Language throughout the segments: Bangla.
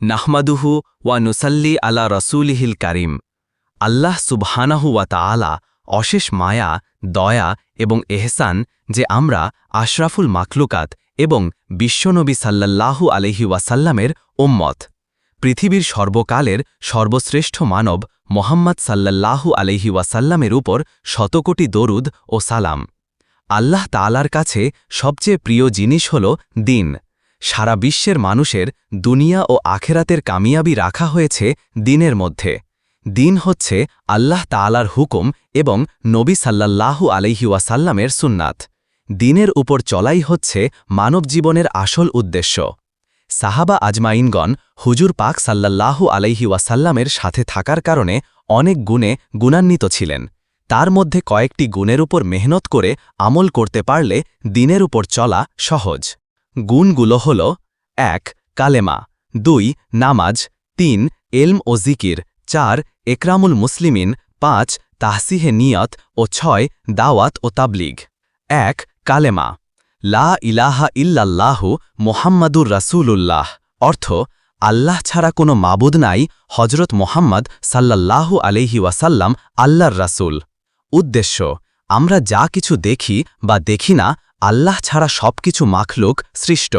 নাহমাদুহু ওয়া নুসাল্লি আলা রসুলিহিল কারিম। আল্লাহ সুবহানাহু ওয়া তাআলা অশেষ মায়া, দয়া এবং এহসান যে আমরা আশরাফুল মাকলুকাত এবং বিশ্বনবী সাল্লাল্লাহু আলহি ওয়াসাল্লামের ওম্মত পৃথিবীর সর্বকালের সর্বশ্রেষ্ঠ মানব মোহাম্মদ সাল্লাল্লাহু আলহি ওয়াসাল্লামের উপর শতকোটি দরুদ ও সালাম। আল্লাহ তালার কাছে সবচেয়ে প্রিয় জিনিস হল দিন। সারা বিশ্বের মানুষের দুনিয়া ও আখেরাতের কামিয়াবি রাখা হয়েছে দিনের মধ্যে। দিন হচ্ছে আল্লাহ তালার হুকুম এবং নবী সাল্লাল্লাহু আলহি ওয়াসাল্লামের সুন্নাত। দিনের উপর চলাই হচ্ছে মানব জীবনের আসল উদ্দেশ্য। সাহাবা আজমাইনগণ হুজুর পাক সাল্লাল্লাহু আলাইহি ওয়াসাল্লামের সাথে থাকার কারণে অনেক গুণে গুণান্বিত ছিলেন। তার মধ্যে কয়েকটি গুণের উপর মেহনত করে আমল করতে পারলে দিনের উপর চলা সহজ। গুণগুলো হল এক, কালেমা, দুই, নামাজ, তিন, এলম ও জিকির, চার, একরামুল মুসলিমিন, পাঁচ, তাহসিহে নিয়ত ও ছয়, দাওয়াত ও তাবলিগ। এক, কালেমা, লা ইলাহা ইল্লাল্লাহু মোহাম্মদুর রাসূলুল্লাহ, অর্থ, আল্লাহ ছাড়া কোনো মাবুদ নাই হজরত মোহাম্মদ সাল্লাল্লাহু আলহি ওয়াসাল্লাম, আল্লাহর রাসূল। উদ্দেশ্য, আমরা যা কিছু দেখি বা দেখি না আল্লাহ ছাড়া সবকিছু মাখলুক সৃষ্ট।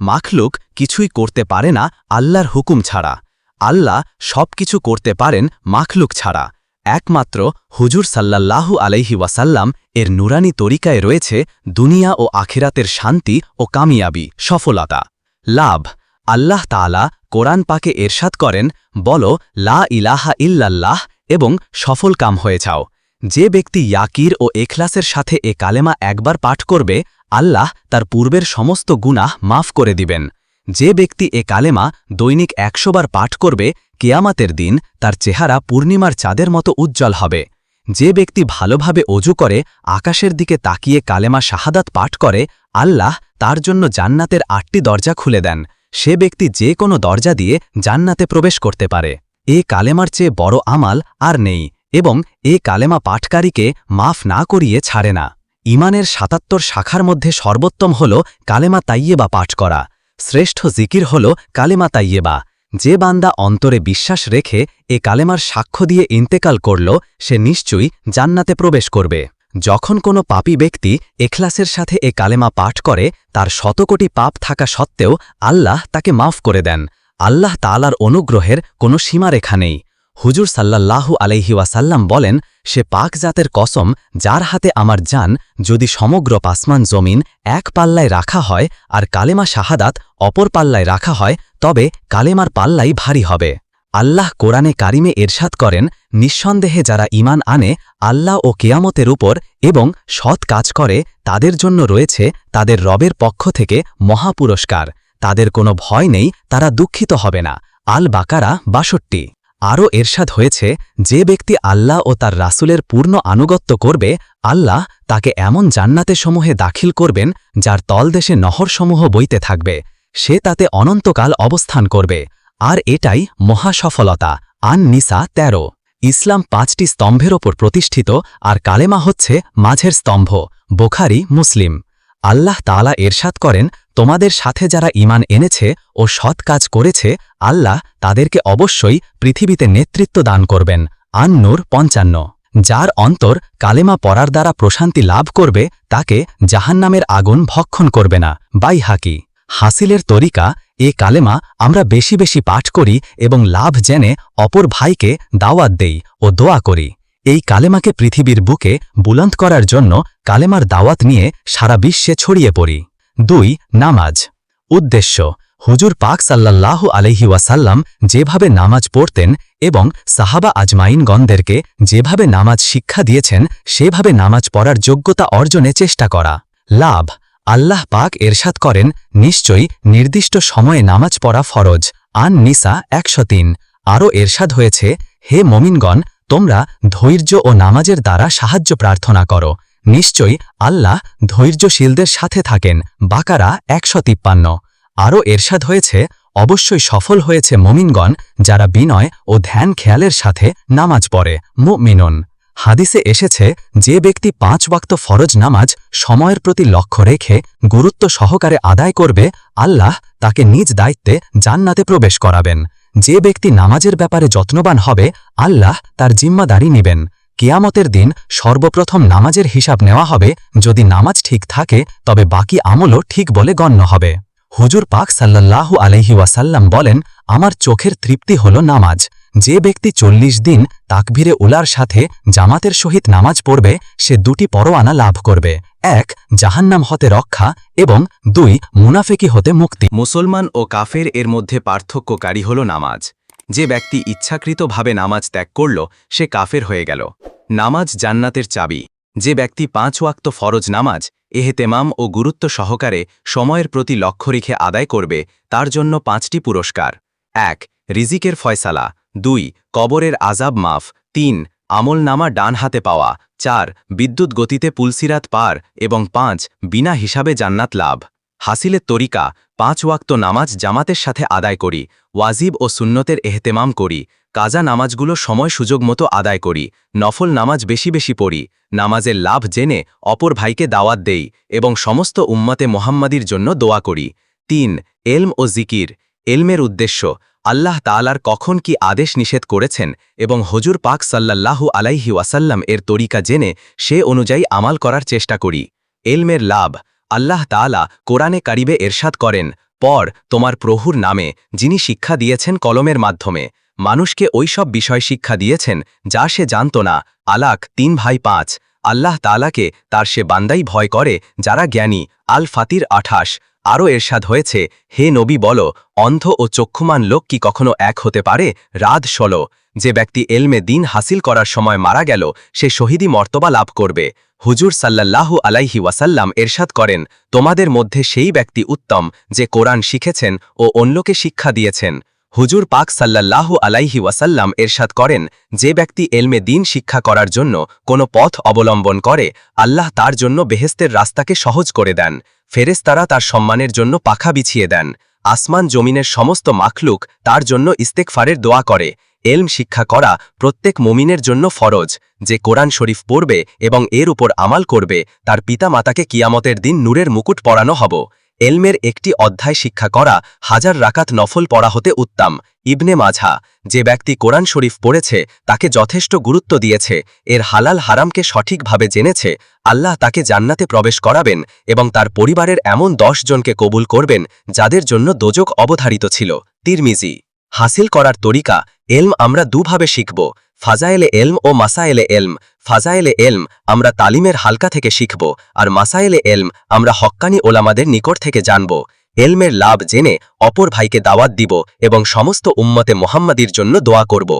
মাখলুক কিছুই করতে পারে না আল্লাহর হুকুম ছাড়া। আল্লাহ সব কিছু করতে পারেন মাখলুক ছাড়া। একমাত্র হুজুর সাল্লাল্লাহু আলাইহি ওয়াসাল্লাম এর নুরানি তরিকায় রয়েছে দুনিয়া ও আখিরাতের শান্তি ও কামিয়াবি, সফলতা। লাভ। আল্লাহ তালা কোরআন পাকে এরশাদ করেন, বল, লা ইলাহা ইল্লাল্লাহ এবং সফল কাম হয়ে যাও। যে ব্যক্তি ইয়াকির ও এখলাসের সাথে এ কালেমা একবার পাঠ করবে, আল্লাহ তার পূর্বের সমস্ত গুনাহ মাফ করে দিবেন। যে ব্যক্তি এ কালেমা দৈনিক একশোবার পাঠ করবে, কেয়ামাতের দিন তার চেহারা পূর্ণিমার চাঁদের মতো উজ্জ্বল হবে। যে ব্যক্তি ভালোভাবে অজু করে, আকাশের দিকে তাকিয়ে কালেমা শাহাদাত পাঠ করে, আল্লাহ তার জন্য জান্নাতের আটটি দরজা খুলে দেন। সে ব্যক্তি যে কোনো দরজা দিয়ে জান্নাতে প্রবেশ করতে পারে। এ কালেমার চেয়ে বড় আমাল আর নেই। এবং এ কালেমা পাঠকারীকে মাফ না করিয়ে ছাড়ে না। ইমানের সাতাত্তর শাখার মধ্যে সর্বোত্তম হল কালেমা তাইয়েবা পাঠ করা। শ্রেষ্ঠ জিকির হল কালেমা তাইয়েবা যে বান্দা অন্তরে বিশ্বাস রেখে এ কালেমার সাক্ষ্য দিয়ে ইন্তেকাল করল, সে নিশ্চয়ই জান্নাতে প্রবেশ করবে। যখন কোনো পাপী ব্যক্তি এখলাসের সাথে এ কালেমা পাঠ করে, তার শতকোটি পাপ থাকা সত্ত্বেও আল্লাহ তাকে মাফ করে দেন। আল্লাহ তালার অনুগ্রহের কোনো সীমারেখা নেই। হুজুর সাল্লাল্লাহু আলাইহি ওয়াসাল্লাম বলেন, সে পাক জাতের কসম, যার হাতে আমার যান যদি সমগ্র পাসমান জমিন এক পাল্লায় রাখা হয় আর কালেমা শাহাদাত অপর পাল্লায় রাখা হয়, তবে কালেমার পাল্লাই ভারী হবে। আল্লাহ কোরআনে কারিমে এরশাদ করেন, নিঃসন্দেহে যারা ইমান আনে, আল্লাহ ও কেয়ামতের উপর এবং সৎ কাজ করে, তাদের জন্য রয়েছে তাদের রবের পক্ষ থেকে মহাপুরস্কার। তাদের কোনো ভয় নেই, তারা দুঃখিত হবে না। আল বাকারা বাষট্টি। আরও এরশাদ হয়েছে, যে ব্যক্তি আল্লাহ ও তার রাসুলের পূর্ণ আনুগত্য করবে, আল্লাহ তাকে এমন জান্নাতে সমূহে দাখিল করবেন, যার তলদেশে নহরসমূহ বইতে থাকবে। সে তাতে অনন্তকাল অবস্থান করবে। আর এটাই মহাসফলতা। আন নিসা ১৩ ইসলাম পাঁচটি স্তম্ভের ওপর প্রতিষ্ঠিত, আর কালেমা হচ্ছে মাঝের স্তম্ভ। বোখারি, মুসলিম। আল্লাহ তালা এরশাদ করেন, তোমাদের সাথে যারা ইমান এনেছে ও সৎ কাজ করেছে, আল্লাহ তাদেরকে অবশ্যই পৃথিবীতে নেতৃত্ব দান করবেন। আন নূর পঞ্চান্ন। যার অন্তর কালেমা পড়ার দ্বারা প্রশান্তি লাভ করবে, তাকে জাহান্নামের আগুন ভক্ষণ করবে না। বাই হাকি হাসিলের তরিকা, এ কালেমা আমরা বেশি বেশি পাঠ করি এবং লাভ জেনে অপর ভাইকে দাওয়াত দেই ও দোয়া করি। এই কালেমাকে পৃথিবীর বুকে বুলন্ত করার জন্য কালেমার দাওয়াত নিয়ে সারা বিশ্বে ছড়িয়ে পড়ি। দুই, নামাজ। উদ্দেশ্য, হুজুর পাক সাল্লাল্লাহু আলহি ওয়াসাল্লাম যেভাবে নামাজ পড়তেন এবং সাহাবা আজমাইনগণদেরকে যেভাবে নামাজ শিক্ষা দিয়েছেন, সেভাবে নামাজ পড়ার যোগ্যতা অর্জনে চেষ্টা করা। লাভ, আল্লাহ পাক এরশাদ করেন, নিশ্চয়ই নির্দিষ্ট সময়ে নামাজ পড়া ফরজ। আন নিসা একশো তিন। আরও এরশাদ হয়েছে, হে মমিনগণ তোমরা ধৈর্য ও নামাজের দ্বারা সাহায্য প্রার্থনা করো। নিশ্চয়ই আল্লাহ ধৈর্যশীলদের সাথে থাকেন। বাকারা একশো তিপ্পান্ন। আরও এরশাদ হয়েছে, অবশ্যই সফল হয়েছে মমিনগণ যারা বিনয় ও ধ্যান খেয়ালের সাথে নামাজ পড়ে। মিনন হাদিসে এসেছে, যে ব্যক্তি পাঁচ ওয়াক্ত ফরজ নামাজ সময়ের প্রতি লক্ষ্য রেখে গুরুত্ব সহকারে আদায় করবে, আল্লাহ তাকে নিজ দায়িত্বে জান্নাতে প্রবেশ করাবেন। যে ব্যক্তি নামাজের ব্যাপারে যত্নবান হবে, আল্লাহ তার জিম্মাদারি নিবেন। কেয়ামতের দিন সর্বপ্রথম নামাজের হিসাব নেওয়া হবে। যদি নামাজ ঠিক থাকে, তবে বাকি আমলও ঠিক বলে গণ্য হবে। হুজুর পাক সাল্লাল্লাহু আলহি ওয়াসাল্লাম বলেন, আমার চোখের তৃপ্তি হল নামাজ। যে ব্যক্তি চল্লিশ দিন তাকভিরে উলার সাথে জামাতের সহিত নামাজ পড়বে, সে দুটি পরোয়ানা লাভ করবে। এক, জাহান্নাম হতে রক্ষা এবং দুই মুনাফেকি হতে মুক্তি। মুসলমান ও কাফের এর মধ্যে পার্থক্যকারী হল নামাজ। যে ব্যক্তি ইচ্ছাকৃতভাবে নামাজ ত্যাগ করল, সে কাফের হয়ে গেল। নামাজ জান্নাতের চাবি। যে ব্যক্তি পাঁচ ওয়াক্ত ফরজ নামাজ এহেতেমাম ও গুরুত্ব সহকারে সময়ের প্রতি লক্ষ্য রেখে আদায় করবে, তার জন্য পাঁচটি পুরস্কার। এক, রিজিকের ফয়সালা। দুই, কবরের আজাব মাফ। তিন আমল নামা ডান হাতে পাওয়া, চার, বিদ্যুৎ গতিতে পুলসিরাত পার এবং পাঁচ, বিনা হিসাবে জান্নাত লাভ। হাসিলের তরিকা, পাঁচ ওয়াক্ত নামাজ জামাতের সাথে আদায় করি, ওয়াজিব ও সুন্নতের এহতেমাম করি, কাজা নামাজগুলো সময় সুযোগ মতো আদায় করি, নফল নামাজ বেশি বেশি পড়ি, নামাজের লাভ জেনে অপর ভাইকে দাওয়াত দেই এবং সমস্ত উম্মতে মোহাম্মদীর জন্য দোয়া করি। তিন, এলম ও জিকির, এলমের উদ্দেশ্য আল্লাহ তালার কখন কি আদেশ নিষেধ করেছেন এবং হজুর পাক সাল্লাল্লাহু আলাইহি ওয়াসাল্লাম এর তরিকা জেনে সে অনুযায়ী আমাল করার চেষ্টা করি। এলমের লাভ, আল্লাহ তালা কোরআনে কারিবে এরশাদ করেন, পর তোমার প্রহুর নামে, যিনি শিক্ষা দিয়েছেন কলমের মাধ্যমে। মানুষকে ওই সব বিষয় শিক্ষা দিয়েছেন যা সে জানত না। আলাক তিন ভাই পাঁচ আল্লাহ তালাকে তার সে বান্দাই ভয় করে যারা জ্ঞানী। আল ফাতির আঠাশ। আরও এরশাদ হয়েছে, হে নবী বলো, অন্ধ ও চক্ষুমান লোক কি কখনো এক হতে পারে? রাধ ষোলো। যে ব্যক্তি এলমে দিন হাসিল করার সময় মারা গেল, সে শহীদি মর্তবা লাভ করবে। হুজুর সাল্লাল্লাহু আলাইহি ওয়াসাল্লাম এরশাদ করেন, তোমাদের মধ্যে সেই ব্যক্তি উত্তম, যে কোরআন শিখেছেন ও অন্যকে শিক্ষা দিয়েছেন। হুজুর পাক সাল্লাল্লাহু আলাইহি ওয়াসাল্লাম এরশাদ করেন, যে ব্যক্তি এলমে দিন শিক্ষা করার জন্য কোনো পথ অবলম্বন করে, আল্লাহ তার জন্য বেহেস্তের রাস্তাকে সহজ করে দেন। ফেরেস্তারা তার সম্মানের জন্য পাখা বিছিয়ে দেন। আসমান জমিনের সমস্ত মাখলুক তার জন্য ইস্তেকফারের দোয়া করে। এলম শিক্ষা করা প্রত্যেক মমিনের জন্য ফরজ। যে কোরআন শরীফ পড়বে এবং এর উপর আমাল করবে, তার পিতা মাতাকে কিয়ামতের দিন নূরের মুকুট পরানো হব। এলমের একটি অধ্যায় শিক্ষা করা হাজার রাকাত নফল পড়া হতে উত্তম। ইবনে মাঝা যে ব্যক্তি কোরআন শরীফ পড়েছে, তাকে যথেষ্ট গুরুত্ব দিয়েছে, এর হালাল হারামকে সঠিকভাবে জেনেছে, আল্লাহ তাকে জান্নাতে প্রবেশ করাবেন এবং তার পরিবারের এমন দশ জনকে কবুল করবেন, যাদের জন্য দোজক অবধারিত ছিল। তিরমিজি, হাসিল করার তরিকা, এলম আমরা দুভাবে শিখব। ফাজায়েলে এলম ও মাসায়েলে এলম। ফাজায়েলে এলম আমরা তালিমের হালকা থেকে শিখব, আর মাসায়েলে এলম আমরা হক্কানি ওলামাদের নিকট থেকে জানব। এলমের লাভ জেনে অপর ভাইকে দাওয়াত দিব এবং সমস্ত উম্মতে মোহাম্মদীর জন্য দোয়া করব।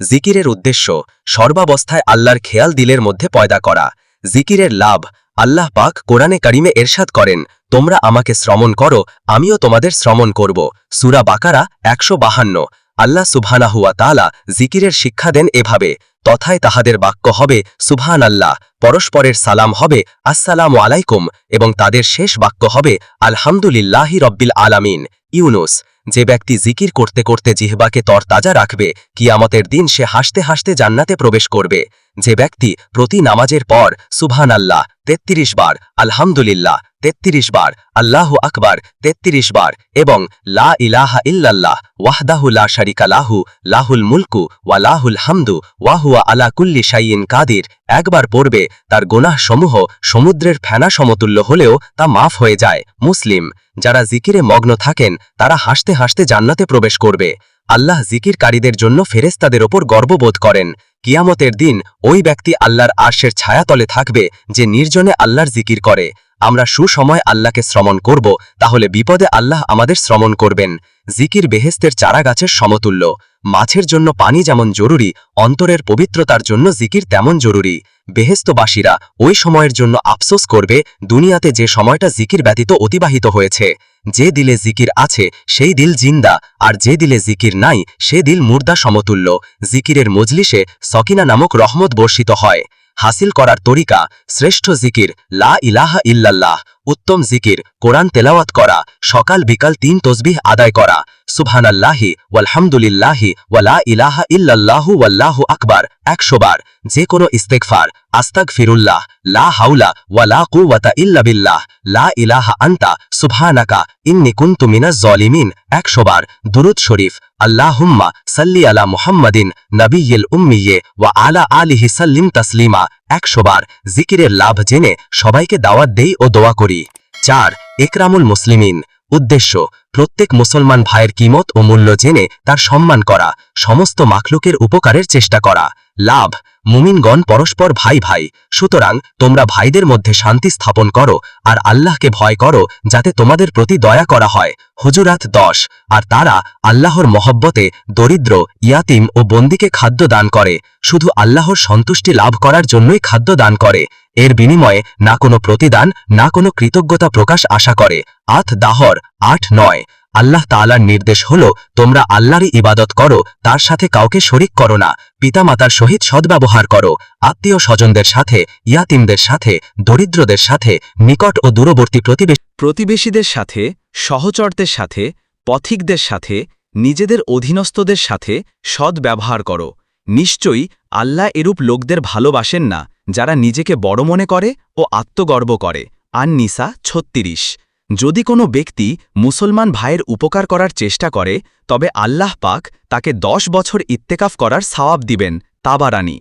জিকিরের উদ্দেশ্য, সর্বাবস্থায় আল্লাহর খেয়াল দিলের মধ্যে পয়দা করা। জিকিরের লাভ, আল্লাহ পাক কোরআনে কারিমে এরশাদ করেন, তোমরা আমাকে শ্রমণ করো, আমিও তোমাদের শ্রমণ করব। সুরা বাকারা একশো বাহান্ন। আল্লাহ সুবহানাহুয়া তালা জিকিরের শিক্ষা দেন এভাবে, তথায় তাহাদের বাক্য হবে সুবহান আল্লাহ পরস্পরের সালাম হবে আসসালামু আলাইকুম এবং তাদের শেষ বাক্য হবে আলহামদুলিল্লাহি রব্বিল আলামিন। ইউনুস, যে ব্যক্তি জিকির করতে করতে জিহবাকে তরতাজা রাখবে, কিয়ামতের দিন সে হাসতে হাসতে জান্নাতে প্রবেশ করবে। যে ব্যক্তি প্রতি নামাজের পর সুবহান আল্লাহ তেত্রিশ বার, আলহামদুলিল্লাহ তেত্রিশ বার, আল্লাহ আকবার তেত্রিশ বার এবং লা ইলাহা ইল্লাল্লাহ ওয়াহদাহু লা শারিকা লাহু, লাহুল মুলকু ওয়া লাহুল হামদু ওয়াহুয়া আলা কুল্লি শাইন কাদির একবার পড়বে তার সমূহ সমুদ্রের ফেনা সমতুল্য হলেও তা মাফ হয়ে যায়। মুসলিম, যারা জিকিরে মগ্ন থাকেন তারা হাসতে হাসতে জান্নাতে প্রবেশ করবে। আল্লাহ জিকিরকারীদের জন্য ফেরেস্তাদের ওপর গর্ববোধ করেন। কিয়ামতের দিন ওই ব্যক্তি আল্লাহর আর্শের ছায়াতলে থাকবে যে নির্জনে আল্লাহর জিকির করে। আমরা সুসময় আল্লাহকে শ্রমণ করব, তাহলে বিপদে আল্লাহ আমাদের শ্রমণ করবেন। জিকির বেহেস্তের চারা গাছের সমতুল্য। মাছের জন্য পানি যেমন জরুরি, অন্তরের পবিত্রতার জন্য জিকির তেমন জরুরি। বেহেস্তবাসীরা ওই সময়ের জন্য আফসোস করবে, দুনিয়াতে যে সময়টা জিকির ব্যতীত অতিবাহিত হয়েছে। যে দিলে জিকির আছে, সেই দিল জিন্দা, আর যে দিলে জিকির নাই, সে দিল মুর্দা সমতুল্য। জিকিরের মজলিসে সকিনা নামক রহমত বর্ষিত হয়। হাসিল করার তরিকা, শ্রেষ্ঠ জিকির, লা ইলাহা ইল্লাল্লাহ উত্তম জিকির, কোরআন তেলাওয়াত করা, সকাল বিকাল তিন তসবিহ আদায় করা। সুবহানাল্লাহি ওয়ালহামদুলিল্লাহি ওয়ালা ইলাহা ইল্লাল্লাহু ওয়াল্লাহু আকবার, একশো বার। যে কোনো ইস্তেগফার আস্তাগ ফিরুল্লাহ লা হাউলা ওয়ালা কুওয়াতা ইল্লা বিল্লাহ, লা ইলাহা আন্তা, সুবহানাকা, ইন্নী কুনতু মিনাজ জলিমিন, একশো বার। দুরুদ শরীফ, আল্লাহুম্মা সাল্লি আলা মুহাম্মাদিন, নবিয়্যিল উম্মিয়ে ওয়া আলা আলিহি সাল্লিম তাসলিমা একশো বার জিকিরের লাভ জেনে সবাইকে দাওয়াত দেই ও দোয়া করি। চার, একরামুল মুসলিমিন। উদ্দেশ্য, প্রত্যেক মুসলমান ভাইয়ের কিমত ও মূল্য জেনে তার সম্মান করা, সমস্ত মাখলুকের উপকারের চেষ্টা করা। লাভ মুমিনগণ পরস্পর ভাই ভাই, সুতরাং তোমরা ভাইদের মধ্যে শান্তি স্থাপন করো আর আল্লাহকে ভয় করো যাতে তোমাদের প্রতি দয়া করা হয়। হুজুরাত দশ, আর তারা আল্লাহর মহব্বতে দরিদ্র, ইয়াতিম ও বন্দিকে খাদ্য দান করে। শুধু আল্লাহর সন্তুষ্টি লাভ করার জন্যই খাদ্য দান করে। এর বিনিময়ে না কোনো প্রতিদান, না কোনো কৃতজ্ঞতা প্রকাশ আশা করে। আথ দাহর, আট নয় আল্লাহ তাআলার নির্দেশ হল, তোমরা আল্লাহরই ইবাদত করো, তার সাথে কাউকে শরিক করো না। পিতামাতার সহিত সদ্ব্যবহার করো। আত্মীয় স্বজনদের সাথে, ইয়াতিমদের সাথে, দরিদ্রদের সাথে, নিকট ও দূরবর্তী প্রতিবেশী প্রতিবেশীদের সাথে, সহচরদের সাথে, পথিকদের সাথে, নিজেদের অধীনস্থদের সাথে সদ্ব্যবহার করো। নিশ্চয়ই আল্লাহ এরূপ লোকদের ভালোবাসেন না, যারা নিজেকে বড় মনে করে ও আত্মগর্ব করে। আন নিসা ছত্রিশ। যদি কোনো ব্যক্তি মুসলমান ভাইয়ের উপকার করার চেষ্টা করে, তবে আল্লাহ পাক তাকে দশ বছর ইত্তেকাফ করার সওয়াব দিবেন, তাবারানি।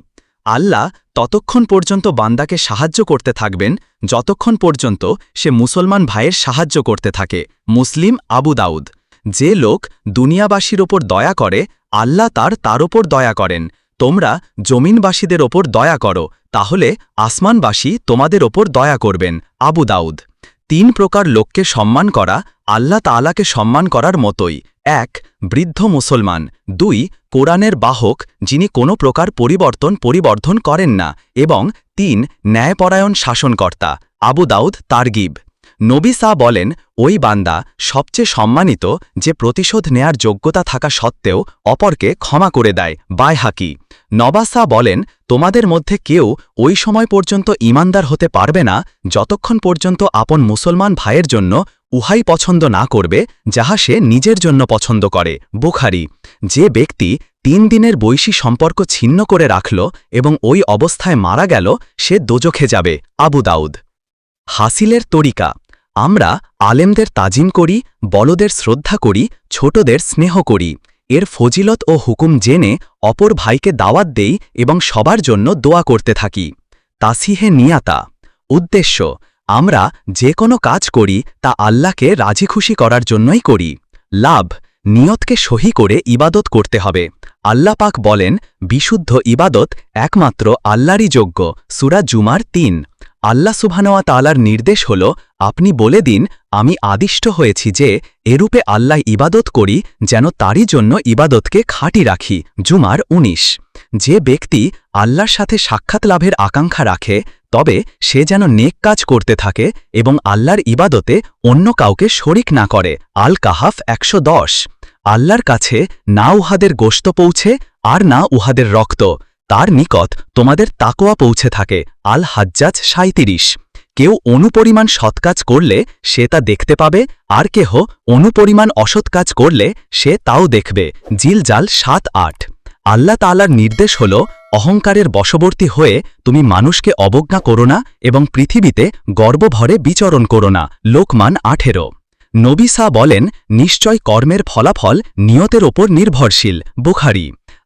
আল্লাহ ততক্ষণ পর্যন্ত বান্দাকে সাহায্য করতে থাকবেন, যতক্ষণ পর্যন্ত সে মুসলমান ভাইয়ের সাহায্য করতে থাকে, মুসলিম আবু দাউদ। যে লোক দুনিয়াবাসীর ওপর দয়া করে, আল্লাহ তার তার ওপর দয়া করেন। তোমরা জমিনবাসীদের ওপর দয়া করো, তাহলে আসমানবাসী তোমাদের ওপর দয়া করবেন, আবু দাউদ। তিন প্রকার লোককে সম্মান করা, আল্লাহ তালাকে সম্মান করার মতোই। এক, বৃদ্ধ মুসলমান। দুই, কোরআনের বাহক, যিনি কোনো প্রকার পরিবর্তন পরিবর্ধন করেন না। এবং তিন, ন্যায়পরায়ণ শাসনকর্তা। আবু দাউদ তারগিব। নবী সা বলেন ওই বান্দা সবচেয়ে সম্মানিত যে প্রতিশোধ নেয়ার যোগ্যতা থাকা সত্ত্বেও অপরকে ক্ষমা করে দেয় বায় হাকি। নবাসা বলেন, তোমাদের মধ্যে কেউ ওই সময় পর্যন্ত ইমানদার হতে পারবে না, যতক্ষণ পর্যন্ত আপন মুসলমান ভাইয়ের জন্য উহাই পছন্দ না করবে, যাহা সে নিজের জন্য পছন্দ করে। বুখারি। যে ব্যক্তি তিন দিনের বৈশী সম্পর্ক ছিন্ন করে রাখল এবং ওই অবস্থায় মারা গেল, সে দোজখে যাবে। আবু দাউদ। হাসিলের তরিকা। আমরা আলেমদের তাজিম করি, বলদের শ্রদ্ধা করি, ছোটদের স্নেহ করি। এর ফজিলত ও হুকুম জেনে অপর ভাইকে দাওয়াত দেই এবং সবার জন্য দোয়া করতে থাকি। তাসিহে নিয়াতা। উদ্দেশ্য, আমরা যে কোনো কাজ করি তা আল্লাহকে রাজি খুশি করার জন্যই করি। লাভ, নিয়তকে সহি করে ইবাদত করতে হবে। আল্লাহ পাক বলেন, বিশুদ্ধ ইবাদত একমাত্র আল্লাহরই যোগ্য। সুরা জুমার তিন। আল্লাহ সুবহানওয়া তালার নির্দেশ হল, আপনি বলে দিন, আমি আদিষ্ট হয়েছি যে, এরূপে আল্লাহ ইবাদত করি যেন তারই জন্য ইবাদতকে খাঁটি রাখি। জুমার ১৯ যে ব্যক্তি আল্লাহর সাথে সাক্ষাৎ লাভের আকাঙ্ক্ষা রাখে, তবে সে যেন নেক কাজ করতে থাকে এবং আল্লাহর ইবাদতে অন্য কাউকে শরিক না করে। আল কাহাফ একশো দশ। আল্লাহর কাছে না উহাদের গোস্ত পৌঁছে, আর না উহাদের রক্ত। তার নিকট তোমাদের তাকোয়া পৌঁছে থাকে আল হাজ্জাজ সাঁত্রিশ কেউ অনুপরিমাণ সৎকাজ করলে সে তা দেখতে পাবে, আর কেহ অনুপরিমাণ অসৎ কাজ করলে সে তাও দেখবে। জিলজাল সাত আট। আল্লাহ তালার নির্দেশ হল, অহংকারের বশবর্তী হয়ে তুমি মানুষকে অবজ্ঞা করো না এবং পৃথিবীতে গর্বভরে বিচরণ করো না, লোকমান আঠেরো। নবিসা বলেন, নিশ্চয় কর্মের ফলাফল নিয়তের ওপর নির্ভরশীল, বুখারি।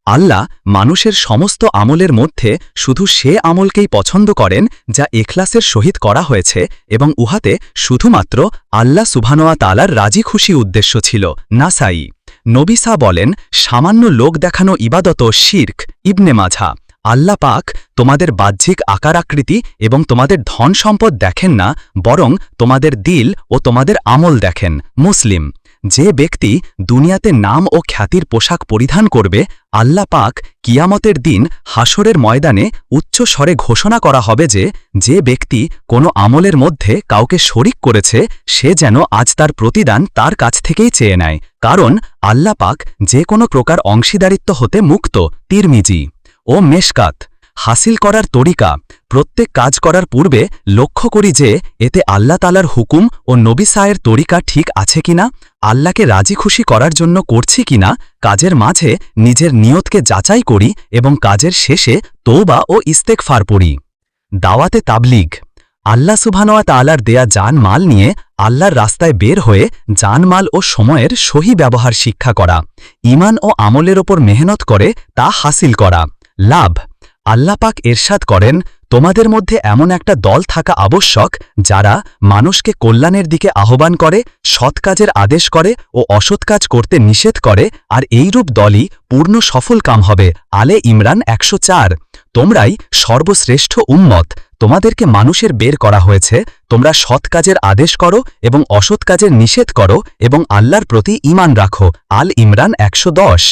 আল্লাহ মানুষের সমস্ত আমলের মধ্যে শুধু সে আমলকেই পছন্দ করেন যা এখলাসের সহিত করা হয়েছে এবং উহাতে শুধুমাত্র আল্লাহ সুভানোয়া তালার রাজি খুশি উদ্দেশ্য ছিল। নাসাই নবিসা বলেন, সামান্য লোক দেখানো ইবাদত শির্ক, ইবনে মাঝা আল্লাহ পাক তোমাদের বাহ্যিক আকার আকৃতি এবং তোমাদের ধন সম্পদ দেখেন না, বরং তোমাদের দিল ও তোমাদের আমল দেখেন। মুসলিম যে ব্যক্তি দুনিয়াতে নাম ও খ্যাতির পোশাক পরিধান করবে, আল্লাহ পাক কিয়ামতের দিন হাসরের ময়দানে উচ্চ স্বরে ঘোষণা করা হবে যে যে ব্যক্তি কোনো আমলের মধ্যে কাউকে শরিক করেছে, সে যেন আজ তার প্রতিদান তার কাছ থেকেই চেয়ে নেয়। কারণ আল্লাহ পাক যে কোনো প্রকার অংশীদারিত্ব হতে মুক্ত, তিরমিজি ও মেশকাত হাসিল করার তরিকা। প্রত্যেক কাজ করার পূর্বে লক্ষ্য করি যে এতে আল্লাহ তালার হুকুম ও নবী সায়ের তরিকা ঠিক আছে কিনা, আল্লাহকে রাজি খুশি করার জন্য করছি কিনা, কাজের মাঝে নিজের নিয়তকে যাচাই করি এবং কাজের শেষে তৌবা ও ইস্তেকফার পড়ি। দাওয়াতে তাবলিগ। আল্লাহ সুবহানোয়া তালার দেয়া জান মাল নিয়ে আল্লাহর রাস্তায় বের হয়ে জানমাল ও সময়ের সহি ব্যবহার শিক্ষা করা ইমান ও আমলের ওপর মেহনত করে তা হাসিল করা। লাভ। আল্লাপাক এরশাদ করেন তোমাদের মধ্যে এমন একটা দল থাকা আবশ্যক যারা মানুষকে কল্যাণের দিকে আহ্বান করে, সৎ কাজের আদেশ করে ও অসৎ কাজ করতে নিষেধ করে, আর এইরূপ দলই পূর্ণ সফল কাম হবে। আলে ইমরান একশো চার। তোমরাই সর্বশ্রেষ্ঠ উম্মত। তোমাদেরকে মানুষের বের করা হয়েছে। তোমরা সৎ কাজের আদেশ করো এবং অসৎ কাজের নিষেধ করো এবং আল্লাহর প্রতি ইমান রাখো। আল ইমরান একশো দশ।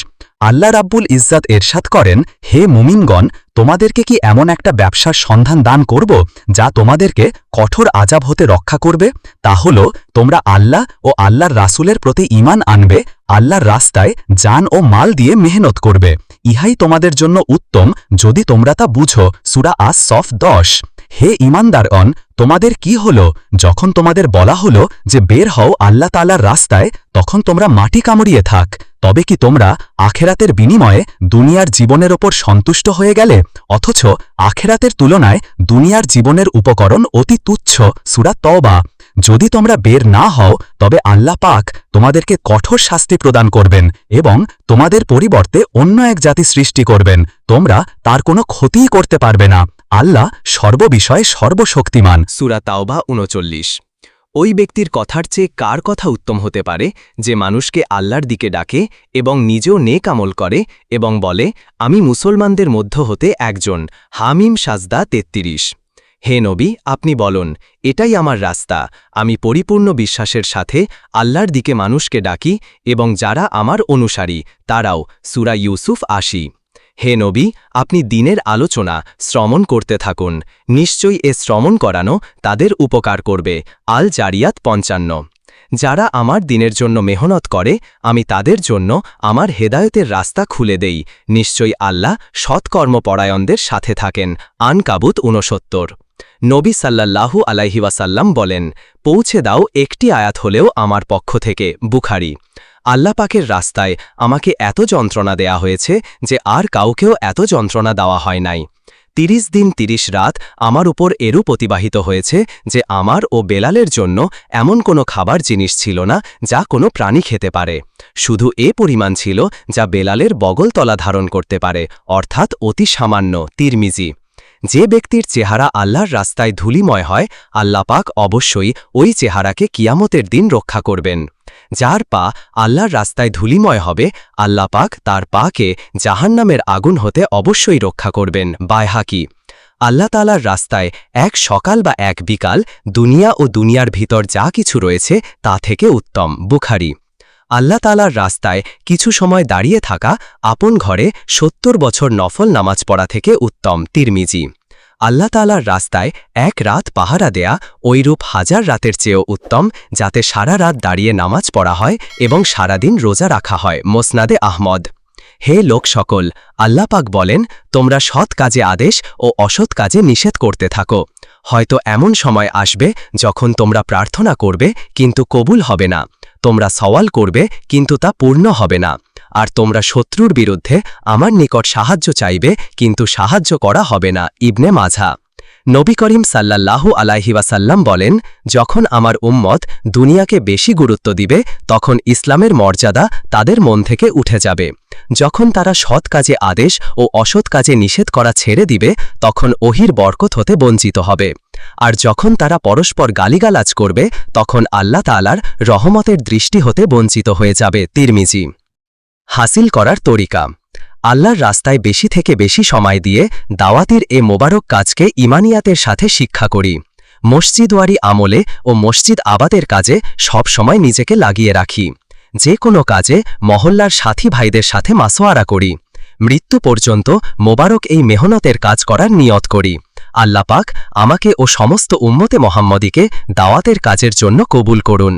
আল্লাহ রাব্বুল ইজ্জাত এরশাদ করেন, হে মুমিনগণ তোমাদেরকে কি এমন একটা ব্যবসার সন্ধান দান করব যা তোমাদেরকে কঠোর আজাব হতে রক্ষা করবে? তা হল, তোমরা আল্লাহ ও আল্লাহর রাসূলের প্রতি ইমান আনবে, আল্লাহর রাস্তায় জান ও মাল দিয়ে মেহনত করবে। ইহাই তোমাদের জন্য উত্তম যদি তোমরা তা বুঝো। সুরা আস সফ দশ। হে ইমানদারগণ তোমাদের কি হলো? যখন তোমাদের বলা হলো যে বের হও আল্লাহ তালার রাস্তায়, তখন তোমরা মাটি কামড়িয়ে থাক। তবে কি তোমরা আখেরাতের বিনিময়ে দুনিয়ার জীবনের ওপর সন্তুষ্ট হয়ে গেলে? অথচ আখেরাতের তুলনায় দুনিয়ার জীবনের উপকরণ অতি তুচ্ছ। সুরা তবা যদি তোমরা বের না হও, তবে আল্লাহ পাক তোমাদেরকে কঠোর শাস্তি প্রদান করবেন এবং তোমাদের পরিবর্তে অন্য এক জাতি সৃষ্টি করবেন। তোমরা তার কোনো ক্ষতিই করতে পারবে না। আল্লাহ সর্ববিষয়ে সর্বশক্তিমান। সুরা তাওবা উনচল্লিশ। ওই ব্যক্তির কথার চেয়ে কার কথা উত্তম হতে পারে যে মানুষকে আল্লাহর দিকে ডাকে এবং নিজেও নেক আমল করে এবং বলে, আমি মুসলমানদের মধ্য হতে একজন, হামিম সাজদা তেত্রিশ হে নবী, আপনি বলুন, এটাই আমার রাস্তা। আমি পরিপূর্ণ বিশ্বাসের সাথে আল্লাহর দিকে মানুষকে ডাকি এবং যারা আমার অনুসারী, তারাও, সুরা ইউসুফ আসি হে নবী, আপনি দিনের আলোচনা, শ্রমণ করতে থাকুন। নিশ্চয়ই এ শ্রমণ করানো তাদের উপকার করবে। আল জারিয়াত পঞ্চান্ন। যারা আমার দিনের জন্য মেহনত করে, আমি তাদের জন্য আমার হেদায়তের রাস্তা খুলে দেই। নিশ্চয়ই আল্লাহ সৎকর্মপরায়ণদের সাথে থাকেন। আনকাবুত ঊনসত্তর। নবী সাল্লাল্লাহু আলাইহিওয়াসাল্লাম বলেন, পৌঁছে দাও একটি আয়াত হলেও আমার পক্ষ থেকে, বুখারি। আল্লাপাকের রাস্তায় আমাকে এত যন্ত্রণা দেয়া হয়েছে যে আর কাউকেও এত যন্ত্রণা দেওয়া হয় নাই। তিরিশ দিন তিরিশ রাত আমার উপর এরূপ অতিবাহিত হয়েছে যে আমার ও বেলালের জন্য এমন কোনো খাবার জিনিস ছিল না যা কোনো প্রাণী খেতে পারে। শুধু এ পরিমাণ ছিল যা বেলালের বগলতলা ধারণ করতে পারে, অর্থাৎ অতি সামান্য তিরমিজি। যে ব্যক্তির চেহারা আল্লাহর রাস্তায় ধুলিময় হয় আল্লাপাক অবশ্যই ওই চেহারাকে কিয়ামতের দিন রক্ষা করবেন। যার পা আল্লাহর রাস্তায় ধুলিময় হবে, আল্লাহ পাক তার পাকে জাহান্নামের আগুন হতে অবশ্যই রক্ষা করবেন। বায়হাকি আল্লাহ তালার রাস্তায় এক সকাল বা এক বিকাল দুনিয়া ও দুনিয়ার ভিতর যা কিছু রয়েছে তা থেকে উত্তম। বুখারি আল্লাহ তালার রাস্তায় কিছু সময় দাঁড়িয়ে থাকা আপন ঘরে সত্তর বছর নফল নামাজ পড়া থেকে উত্তম তিরমিজি। আল্লাহ তালার রাস্তায় এক রাত পাহারা দেয়া ঐরূপ হাজার রাতের চেয়েও উত্তম, যাতে সারা রাত দাঁড়িয়ে নামাজ পড়া হয় এবং সারাদিন রোজা রাখা হয় মোসনাদে আহমদ। হে লোক সকল আল্লাপাক বলেন, তোমরা সৎ কাজে আদেশ ও অসৎ কাজে নিষেধ করতে থাকো। হয়তো এমন সময় আসবে যখন তোমরা প্রার্থনা করবে, কিন্তু কবুল হবে না। তোমরা সওয়াল করবে, কিন্তু তা পূর্ণ হবে না। আর তোমরা শত্রুর বিরুদ্ধে আমার নিকট সাহায্য চাইবে, কিন্তু সাহায্য করা হবে না, ইবনে মাঝা নবী করিম সাল্লাল্লাহু আলাইহি ওয়াসাল্লাম বলেন, যখন আমার উম্মত দুনিয়াকে বেশি গুরুত্ব দিবে, তখন ইসলামের মর্যাদা তাদের মন থেকে উঠে যাবে। যখন তারা সৎ কাজে আদেশ ও অসৎ কাজে নিষেধ করা ছেড়ে দিবে, তখন ওহির বরকত হতে বঞ্চিত হবে। আর যখন তারা পরস্পর গালিগালাজ করবে, তখন আল্লাহ তালার রহমতের দৃষ্টি হতে বঞ্চিত হয়ে যাবে। তিরমিজি। হাসিল করার তরিকা। আল্লাহর রাস্তায় বেশি থেকে বেশি সময় দিয়ে দাওয়াতের এ মোবারক কাজকে ইমানিয়াতের সাথে শিক্ষা করি। মসজিদওয়ারি আমলে ও মসজিদ আবাদের কাজে সব সময় নিজেকে লাগিয়ে রাখি। যে কোনো কাজে মহল্লার সাথী ভাইদের সাথে মাসোয়ারা করি। মৃত্যু পর্যন্ত মোবারক এই মেহনতের কাজ করার নিয়ত করি। আল্লাপাক আমাকে ও সমস্ত উম্মতে মোহাম্মদীকে দাওয়াতের কাজের জন্য কবুল করুন।